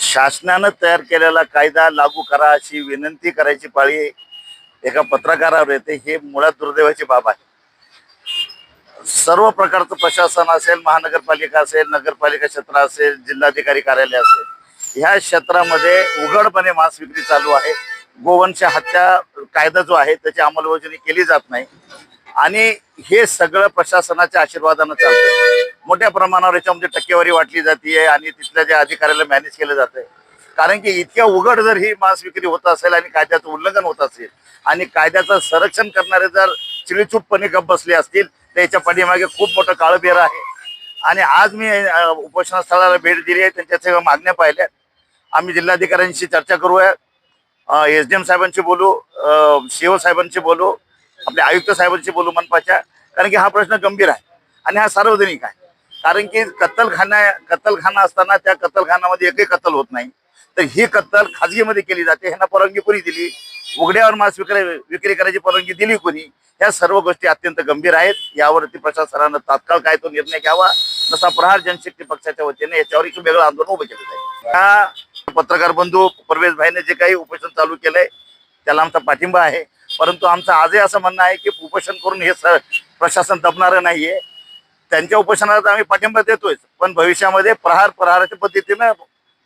शासनानं तयार केलेला कायदा लागू करा अशी विनंती करायची पाळी एका पत्रकारावर येते. हे मुळात दुर्दैवाची बाब आहे. सर्व प्रकारचं प्रशासन असेल महानगरपालिका असेल नगरपालिका क्षेत्र असेल जिल्हाधिकारी कार्यालय असेल ह्या क्षेत्रामध्ये उघडपणे मांस विक्री चालू आहे. गोवंश हत्या कायदा जो आहे त्याची अंमलबजावणी केली जात नाही. आणि हे सगळं प्रशासनाच्या आशीर्वादानं चालतं मोठ्या प्रमाणावर याच्यामध्ये टक्केवारी वाटली जाते आणि तिथल्या ज्या अधिकाऱ्याला मॅनेज केलं जातंय. कारण की इतक्या उघड जर ही मांस विक्री होत असेल आणि कायद्याचं उल्लंघन होत असेल आणि कायद्याचं संरक्षण करणारे जर चिळीचूपपणे गप बसले असतील तर याच्या पाठीमागे खूप मोठं काळबेर आहे. आणि आज मी उपोषणस्थळाला स्थळाला भेट दिली आहे त्यांच्या सगळ्या मागण्या पाहिल्या. आम्ही जिल्हाधिकाऱ्यांशी चर्चा करूया. एस डी एम साहेबांशी बोलू सीओ साहेबांशी बोलू आपल्या आयुक्त साहेबांशी बोलू मनपाच्या कारण की हा प्रश्न गंभीर आहे. आणि हा सार्वजनिक आहे. कारण की कत्तलखाना कत्तलखाना असताना त्या कत्तलखान्यामध्ये एकही कत्तल होत नाही. तर ही कत्तल खाजगीमध्ये केली जाते. ह्यांना परवानगी कोणी दिली? उघड्यावर मांस विक्री विक्री करायची परवानगी दिली कोणी? ह्या सर्व गोष्टी अत्यंत गंभीर आहेत. यावरती प्रशासनानं तात्काळ काय तो निर्णय घ्यावा तसा प्रहार जनशक्ती पक्षाच्या वतीने याच्यावर एक वेगळं आंदोलन उभं केलं जाईल पत्रकार बंधू परवेश भाईने जे काही उपोषण चालू केलंय त्याला आमचा पाठिंबा आहे. परंतु आमचं आजही असं म्हणणं आहे की उपोषण करून हे प्रशासन दबणारं नाहीये. त्यांच्या उपोषणाला आम्ही पाठिंबा देतोय पण भविष्यामध्ये प्रहार प्रहाराच्या पद्धतीनं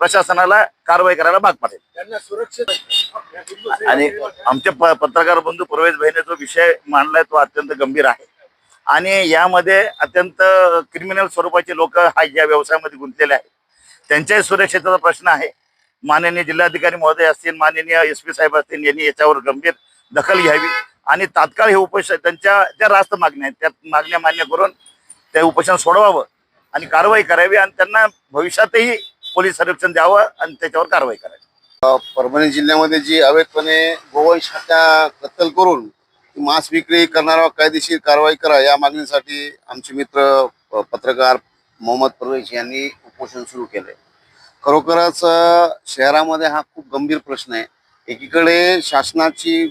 प्रशासनाला कारवाई करायला भाग पडेल. आणि आमचे पत्रकार बंधू प्रवेश भाईने जो विषय मांडलाय तो अत्यंत गंभीर आहे. आणि यामध्ये अत्यंत क्रिमिनल स्वरूपाचे लोक हा या व्यवसायामध्ये गुंतलेले आहेत. त्यांच्याही सुरक्षेचा प्रश्न आहे. माननीय जिल्हाधिकारी महोदय असतील माननीय एस पी साहेब असतील यांनी याच्यावर गंभीर दखल घ्यावी आणि तात्काळ हे उपोषण त्यांच्या ज्या रास्त मागण्या आहेत त्या मागण्या मान्य करून ते उपोषण सोडवावं आणि कारवाई करावी आणि त्यांना भविष्यातही पोलीस संरक्षण द्यावं आणि त्याच्यावर कारवाई करावी. परभणी जिल्ह्यामध्ये जी अवैधपणे गोवंश हत्या कत्तल करून मांस विक्री करणारा कायदेशीर कारवाई करा या मागणीसाठी आमचे मित्र पत्रकार मोहम्मद परवेश यांनी उपोषण सुरू केले खरोखरच शहरामध्ये हा खूप गंभीर प्रश्न आहे. एकीकडे शासनाची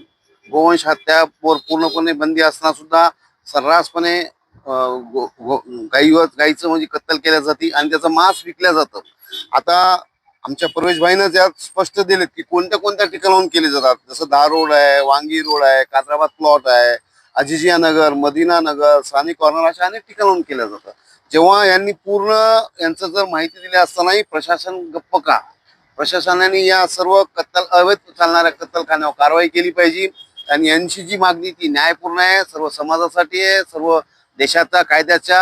गोवंश हत्यावर पूर्णपणे बंदी असताना सुद्धा सर्रासपणे गाईवर गाईचं म्हणजे कत्तल केल्या जाते आणि त्याचं मांस विकल्या जातं. आता आमच्या प्रवेशभाईनं त्यात स्पष्ट दिलेत की कोणत्या कोणत्या ठिकाणाहून केले जातात जसं दहा रोड आहे वांगी रोड आहे कादराबाद प्लॉट आहे अजिजिया नगर मदिना नगर सानी कॉर्नर अशा अनेक ठिकाणाहून केल्या जातात. जेव्हा यांनी पूर्ण यांचं जर माहिती दिली असतानाही प्रशासन गप्प का? प्रशासनाने या सर्व कत्तल अवैध चालणाऱ्या कत्तलखान्यावर कारवाई केली पाहिजे. आणि यांची जी मागणी ती न्यायपूर्ण आहे सर्व समाजासाठी आहे सर्व देशाच्या कायद्याच्या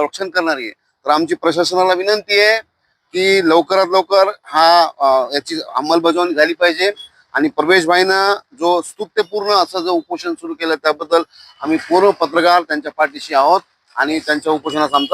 रक्षण करणारी आहे. तर आमची प्रशासनाला विनंती आहे की लवकरात लवकर हा याची अंमलबजावणी झाली पाहिजे. आणि प्रवेशभाईनं जो स्तुत्यपूर्ण असं जो उपोषण सुरू केलं त्याबद्दल आम्ही पूर्ण पत्रकार त्यांच्या पाठीशी आहोत आणि त्यांच्या उपोषणाचा आमचा